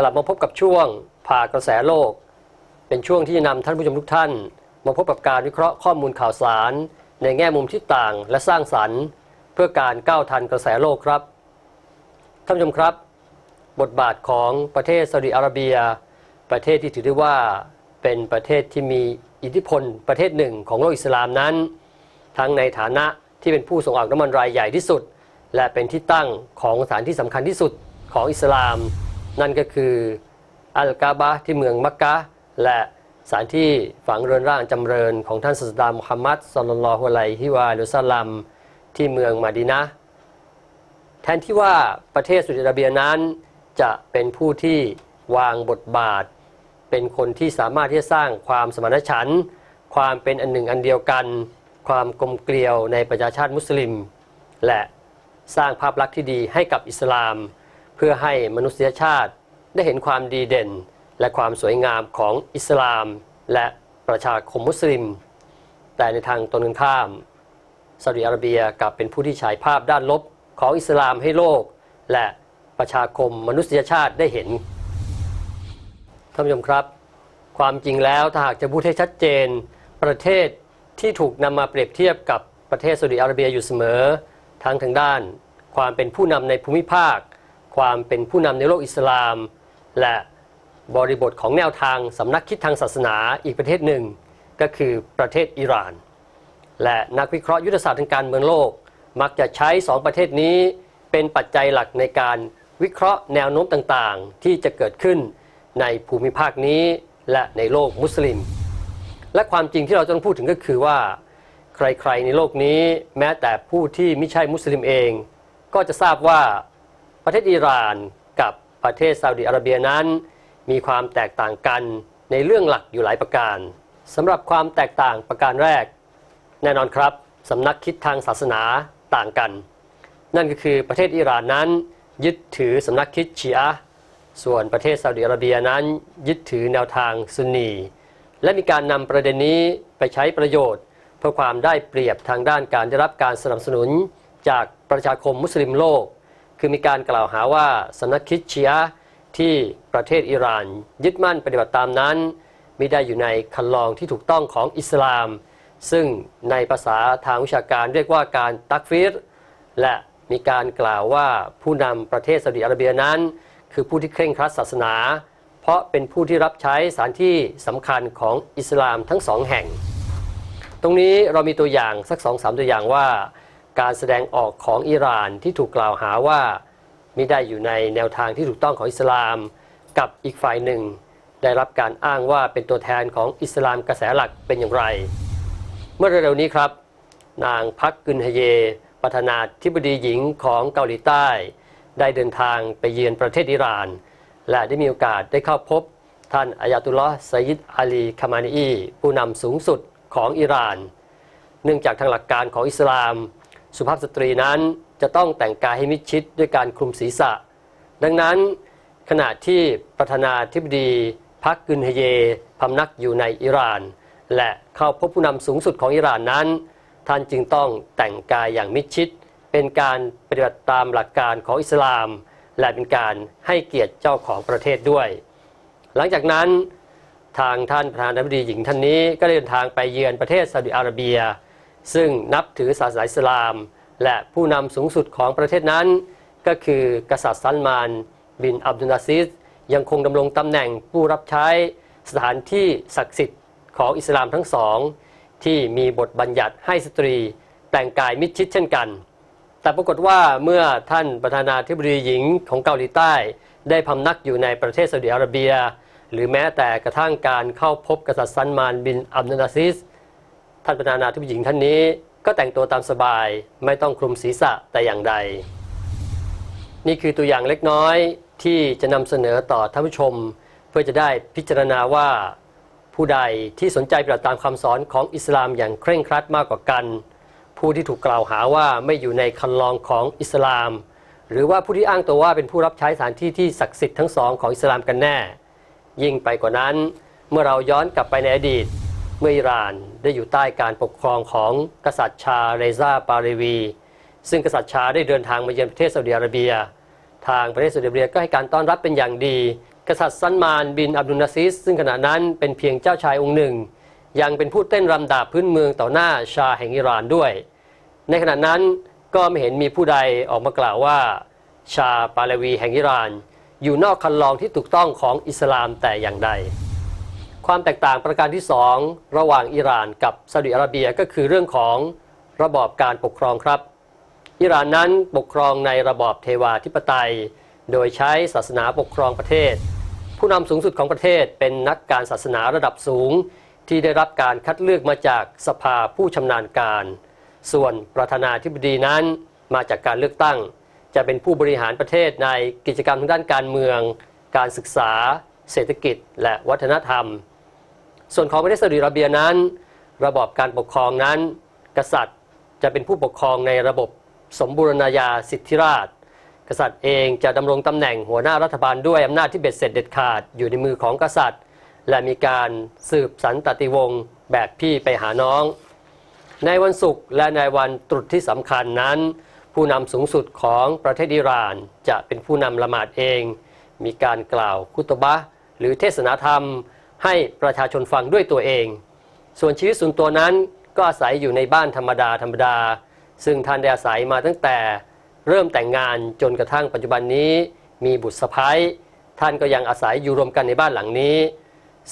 กลับมาพบกับช่วงผ่ากระแสโลก เป็นช่วงที่จะนำท่านผู้ชมทุกท่าน มาพบกับการวิเคราะห์ข้อมูลข่าวสาร ในแง่มุมที่ต่างและสร้างสรรค์ เพื่อการก้าวทันกระแสโลกครับท่านผู้ชมครับ บทบาทของประเทศซาอุดิอาระเบีย ประเทศที่ถือได้ว่าเป็นประเทศที่มีอิทธิพลประเทศหนึ่งของโลกอิสลามนั้น ทั้งในฐานะที่เป็นผู้ส่งออกน้ำมันรายใหญ่ที่สุด และเป็นที่ตั้งของสถานที่สำคัญที่สุดของอิสลาม นั่นก็คืออัลกาบะที่เมืองมักกะและสถานที่ฝังเรือนร่างจำเริญของท่านศาสดามุฮัมมัดสุลลัลลอฮุอะลัยฮิวะลลซัลลัมที่เมืองมาดีนะแทนที่ว่าประเทศซาอุดิอาระเบียนั้น จะเป็นผู้ที่วางบทบาท เป็นคนที่สามารถที่จะสร้างความสมานฉันท์ความเป็นอันหนึ่งอันเดียวกัน ความกลมเกลียวในประชาชาติมุสลิม และสร้างภาพลักษณ์ที่ดีให้กับอิสลาม เพื่อให้มนุษยชาติได้เห็นความดีเด่น และความสวยงามของอิสลาม และประชาคมมุสลิม แต่ในทางตรงกันข้ามซาอุดิอาระเบียกลับเป็นผู้ที่ฉายภาพด้านลบของอิสลามให้โลก และประชาคมมนุษยชาติได้เห็นท่านผู้ชมครับ ความจริงแล้วถ้าหากจะพูดให้ชัดเจน ประเทศที่ถูกนำมาเปรียบเทียบกับประเทศซาอุดิอาระเบียอยู่เสมอ ทั้งทางด้าน ความเป็นผู้นำในภูมิภาค ความเป็นผู้นำในโลกอิสลาม และบริบทของแนวทางสำนักคิดทางศาสนาอีกประเทศหนึ่ง ก็คือประเทศอิหร่าน และนักวิเคราะห์ยุทธศาสตร์ทางการเมืองโลก มักจะใช้สองประเทศนี้เป็นปัจจัยหลักในการวิเคราะห์แนวโน้มต่างๆ ที่จะเกิดขึ้นในภูมิภาคนี้และในโลกมุสลิม และความจริงที่เราต้องพูดถึงก็คือว่า ใครๆในโลกนี้แม้แต่ผู้ที่ไม่ใช่มุสลิมเอง ก็จะทราบว่า ประเทศอิหร่านกับประเทศซาอุดิอาระเบียนั้น มีความแตกต่างกันในเรื่องหลักอยู่หลายประการสำหรับความแตกต่างประการแรก แน่นอนครับสำนักคิดทางศาสนาต่างกัน นั่นก็คือประเทศอิหร่านนั้น ยึดถือสำนักคิดชีอะส่วนประเทศซาอุดิอาระเบียนั้น ยึดถือแนวทางซุนนีและมีการนำประเด็นนี้ไปใช้ประโยชน์ เพื่อความได้เปรียบทางด้านการได้รับการสนับสนุนจากประชาคมมุสลิมโลก คือมีการกล่าวหาว่าสำนักคิดชีอะที่ประเทศอิหร่าน ยึดมั่นปฏิบัติตามนั้น ไม่ได้อยู่ในคันลองที่ถูกต้องของอิสลาม ซึ่งในภาษาทางวิชาการเรียกว่าการตักฟิรและมีการกล่าวว่าผู้นำประเทศซาอุดิอาระเบียนั้น คือผู้ที่เคร่งครัดศาสนา เพราะเป็นผู้ที่รับใช้สถานที่สำคัญของอิสลามทั้งสองแห่ง ตรงนี้เรามีตัวอย่างสักสองสามตัวอย่างว่า การแสดงออกของอิหร่านที่ถูกกล่าวหาว่าไมิได้อยู่ในแนวทางที่ถูกต้องของอิสลาม กับอีกฝ่ายหนึ่ง ได้รับการอ้างว่าเป็นตัวแทนของอิสลามกระแสหลักเป็นอย่างไร เมื่อเร็วๆนี้ครับ นางพักกึนฮเย ประธานาธิบดีหญิงของเกาหลีใต้ ได้เดินทางไปเยือนประเทศอิหร่าน และได้มีโอกาสได้เข้าพบ ท่านอายาตุลลอฮ์ไซยิดอาลีคามานีอีผู้นำสูงสุดของอิหร่าน เนื่องจากทางหลักการของอิสลาม สุภาพสตรีนั้นจะต้องแต่งกายให้มิดชิดด้วยการคลุมศีรษะ ดังนั้นขณะที่ประธานาธิบดีพักกึนฮเยพำนักอยู่ในอิหร่าน และเข้าพบผู้นำสูงสุดของอิหร่านนั้น ท่านจึงต้องแต่งกายอย่างมิดชิด เป็นการปฏิบัติตามหลักการของอิสลาม และเป็นการให้เกียรติเจ้าของประเทศด้วย หลังจากนั้นทางท่านประธานาธิบดีหญิงท่านนี้ก็เดินทางไปเยือนประเทศซาอุดิอาระเบีย ซึ่งนับถือศาสนาอิสลาม และผู้นำสูงสุดของประเทศนั้น ก็คือกษัตริย์ซัลมาน บินอับดุลอาซิสยังคงดำรงตำแหน่งผู้รับใช้สถานที่ศักดิ์สิทธิ์ของอิสลามทั้งสอง ที่มีบทบัญญัติให้สตรีแต่งกายมิดชิดเช่นกัน แต่ปรากฏว่าเมื่อท่านประธานาธิบดีหญิงของเกาหลีใต้ ได้พำนักอยู่ในประเทศซาอุดิอาระเบีย หรือแม้แต่กระทั่งการเข้าพบกษัตริย์ซันมานบินอับดุลอาซิส ท่านประธานาธิบดีหญิงท่านนี้ก็แต่งตัวตามสบายไม่ต้องคลุมศีรษะแต่อย่างใด นี่คือตัวอย่างเล็กน้อยที่จะนำเสนอต่อท่านผู้ชม เพื่อจะได้พิจารณาว่าผู้ใดที่สนใจปฏิบัติตามคำสอนของอิสลามอย่างเคร่งครัดมากกว่ากัน ผู้ที่ถูกกล่าวหาว่าไม่อยู่ในคันลองของอิสลาม หรือว่าผู้ที่อ้างตัวว่าเป็นผู้รับใช้สถานที่ที่ศักดิ์สิทธิ์ทั้งสองของอิสลามกันแน่ ยิ่งไปกว่านั้น เมื่อเราย้อนกลับไปในอดีต เมื่ออิหร่านได้อยู่ใต้การปกครองของกษัตริย์ชาเรซาปาเรวี ซึ่งกษัตริย์ชาได้เดินทางมาเยือนประเทศซาอุดิอาระเบีย ทางประเทศซาอุดิอาระเบียก็ให้การต้อนรับเป็นอย่างดี กษัตริย์ซันมานบินอับดุลนาซิส ซึ่งขณะนั้นเป็นเพียงเจ้าชายองค์หนึ่ง ยังเป็นผู้เต้นรำดาบพื้นเมืองต่อหน้าชาแห่งอิหร่านด้วย ในขณะนั้นก็ไม่เห็นมีผู้ใดออกมากล่าวว่า ชาปาเลวีแห่งอิหร่าน อยู่นอกคันลองที่ถูกต้องของอิสลามแต่อย่างใด ความแตกต่างประการที่สองระหว่างอิหร่านกับซาอุดิอาระเบียก็คือเรื่องของระบอบการปกครองครับ อิหร่านนั้นปกครองในระบอบเทวาธิปไตย โดยใช้ศาสนาปกครองประเทศ ผู้นำสูงสุดของประเทศเป็นนักการศาสนาระดับสูง ที่ได้รับการคัดเลือกมาจากสภาผู้ชำนาญการ ส่วนประธานาธิบดีนั้นมาจากการเลือกตั้ง จะเป็นผู้บริหารประเทศในกิจกรรมทางด้านการเมือง การศึกษา เศรษฐกิจ และวัฒนธรรม ส่วนของประเทศซาอุดิอาระเบียนั้น ระบอบการปกครองนั้น กษัตริย์จะเป็นผู้ปกครองในระบบสมบูรณาญาสิทธิราช กษัตริย์เองจะดำรงตำแหน่งหัวหน้ารัฐบาลด้วยอำนาจที่เบ็ดเสร็จเด็ดขาดอยู่ในมือของกษัตริย์ และมีการสืบสันตติวงศ์แบบพี่ไปหาน้อง ในวันศุกร์และในวันตรุษที่สำคัญนั้น ผู้นำสูงสุดของประเทศอิหร่านจะเป็นผู้นำละหมาดเอง มีการกล่าวคุตบะห์หรือเทศนาธรรม ให้ประชาชนฟังด้วยตัวเอง ส่วนชีวิตส่วนตัวนั้นก็อาศัยอยู่ในบ้านธรรมดาธรรมดา ซึ่งท่านได้อาศัยมาตั้งแต่เริ่มแต่งงานจนกระทั่งปัจจุบันนี้มีบุตรสะพ้ายท่านก็ยังอาศัยอยู่รวมกันในบ้านหลังนี้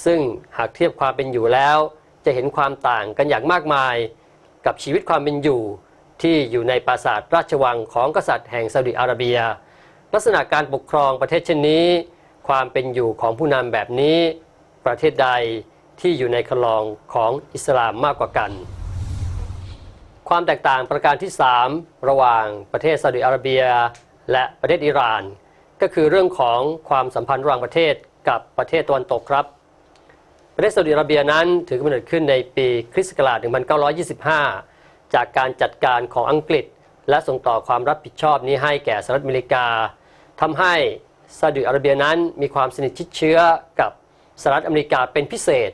ซึ่งหากเทียบความเป็นอยู่แล้ว จะเห็นความต่างกันอย่างมากมาย กับชีวิตความเป็นอยู่ ที่อยู่ในปราสาทราชวังของกษัตริย์แห่งซาอุดิอาระเบีย ลักษณะการปกครองประเทศเช่นนี้ ความเป็นอยู่ของผู้นำแบบนี้ ประเทศใดที่อยู่ในคลองของอิสลามมากกว่ากัน ความแตกต่างประการที่ 3 ระหว่างประเทศซาอุดิอาระเบีย และประเทศอิหร่าน ก็คือเรื่องของความสัมพันธ์ระหว่างประเทศกับประเทศตะวันตกครับ ประเทศซาอุดิอาระเบียนั้นถือกำเนิดขึ้นในปีคริสต์ศักราช 1925 จากการจัดการของอังกฤษ และส่งต่อความรับผิดชอบนี้ให้แก่สหรัฐอเมริกาทำให้ซาอุดิอาระเบียนั้นมีความสนิทชิดเชื้อกับ สหรัฐอเมริกาเป็นพิเศษ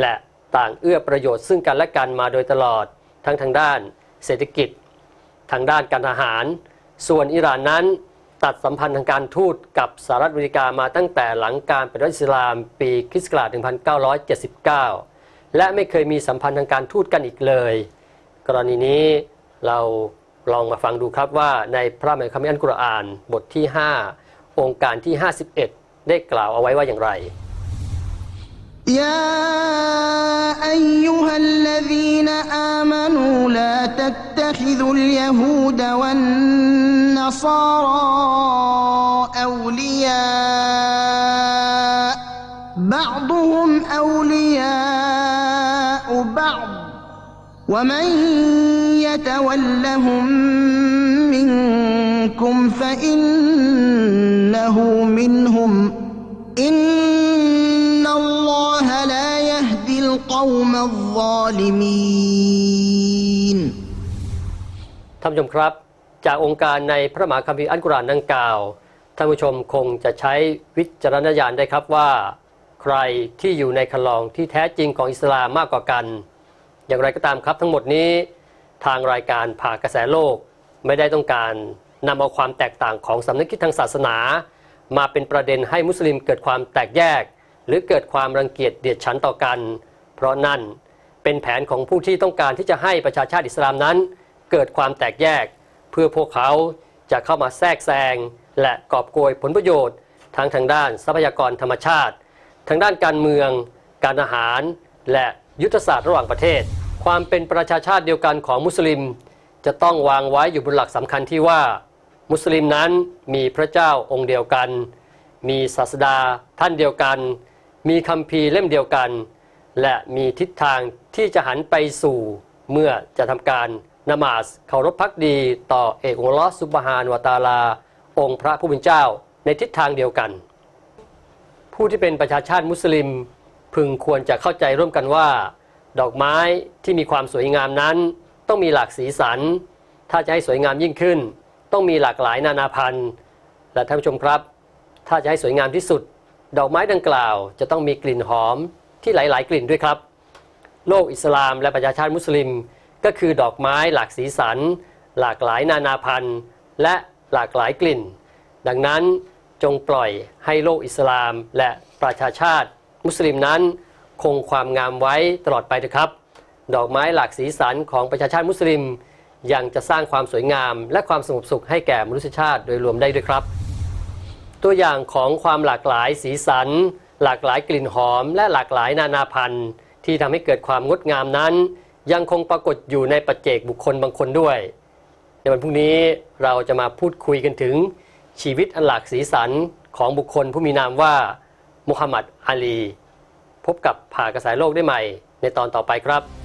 และต่างเอื้อประโยชน์ซึ่งกันและกันมาโดยตลอด ทั้งทางด้านเศรษฐกิจ ทางด้านการทหาร ส่วนอิหร่านนั้นตัดสัมพันธ์ทางการทูตกับสหรัฐอเมริกามาตั้งแต่หลังการปฏิวัติอิสลามปีคริสต์ศักราช1979 และไม่เคยมีสัมพันธ์ทางการทูตกันอีกเลย กรณีนี้เราลองมาฟังดูครับว่าในพระคัมภีร์อัลกุรอานบทที่ 5 องค์การที่ 51 ได้กล่าวเอาไว้ว่าอย่างไร يا أيها الذين آمنوا لا تتخذوا اليهود والنصارى أولياء. بعضهم أولياء بعض. ومن يتولهم منكم فإنه منهم. إن القوم الظالمين ท่านผู้ชมครับ จากองค์การในพระมหาคัมภีร์อัลกุรอานดังกล่าวท่านผู้ชมคงจะใช้วิจารณญาณได้ครับว่า ใครที่อยู่ในคันลองที่แท้จริงของอิสลามมากกว่ากัน อย่างไรก็ตามครับทั้งหมดนี้ ทางรายการผ่ากระแสโลก ไม่ได้ต้องการนำเอาความแตกต่างของสำนึกคิดทางศาสนา มาเป็นประเด็นให้มุสลิมเกิดความแตกแยก หรือเกิดความรังเกียจเดียดฉันต่อกัน เพ ราะนั่นเป็นแผนของผู้ที่ต้องการที่จะให้ประชาชาติอิสลามนั้น เกิดความแตกแยก เพื่อพวกเขาจะเข้ามาแทรกแซง และกอบโกยผลประโยชน์ทั้งทางด้านทรัพยากรธรรมชาติ ทางด้านการเมือง การอาหาร และยุทธศาสตร์ระหว่างประเทศ ความเป็นประชาชาติเดียวกันของมุสลิม จะต้องวางไว้อยู่บนหลักสำคัญที่ว่า มุสลิมนั้นมีพระเจ้าองค์เดียวกัน มีศาสดาท่านเดียวกัน มีคัมภีร์เล่มเดียวกัน และมีทิศทางที่จะหันไปสู่เมื่อจะทำการนมาสเคารพพักดีต่อเอกองค์อัลลอฮ์ซุบฮานวตาลา องค์พระผู้เป็นเจ้าในทิศทางเดียวกัน ผู้ที่เป็นประชาชาติมุสลิม พึงควรจะเข้าใจร่วมกันว่า ดอกไม้ที่มีความสวยงามนั้น ต้องมีหลากสีสัน ถ้าจะให้สวยงามยิ่งขึ้น ต้องมีหลากหลายนานาพันธุ์ และท่านผู้ชมครับ ถ้าจะให้สวยงามที่สุด ดอกไม้ดังกล่าว จะต้องมีกลิ่นหอม ที่หลาย ๆ กลิ่นด้วยครับ โลกอิสลามและประชาชาติมุสลิม ก็คือดอกไม้หลากสีสัน หลากหลายนานาพันธุ์และหลากหลายกลิ่น ดังนั้นจงปล่อยให้โลกอิสลามและประชาชาติ มุสลิมนั้น คงความงามไว้ตลอดไปเถอะครับ ดอกไม้หลากสีสันของประชาชาติมุสลิม ยังจะสร้างความสวยงาม และความสงบสุขให้แก่มนุษยชาติโดยรวมได้ด้วยครับ ตัวอย่างของความหลากหลายสีสัน หลากหลายกลิ่นหอมและหลากหลายนานาพันธุ์ ที่ทำให้เกิดความงดงามนั้น ยังคงปรากฏอยู่ในปัจเจกบุคคลบางคนด้วย ในวันพรุ่งนี้เราจะมาพูดคุยกันถึง ชีวิตอันหลากสีสันของบุคคลผู้มีนามว่ามุฮัมมัดอาลี พบกับผ่ากระแสโลกได้ใหม่ ในตอนต่อไปครับ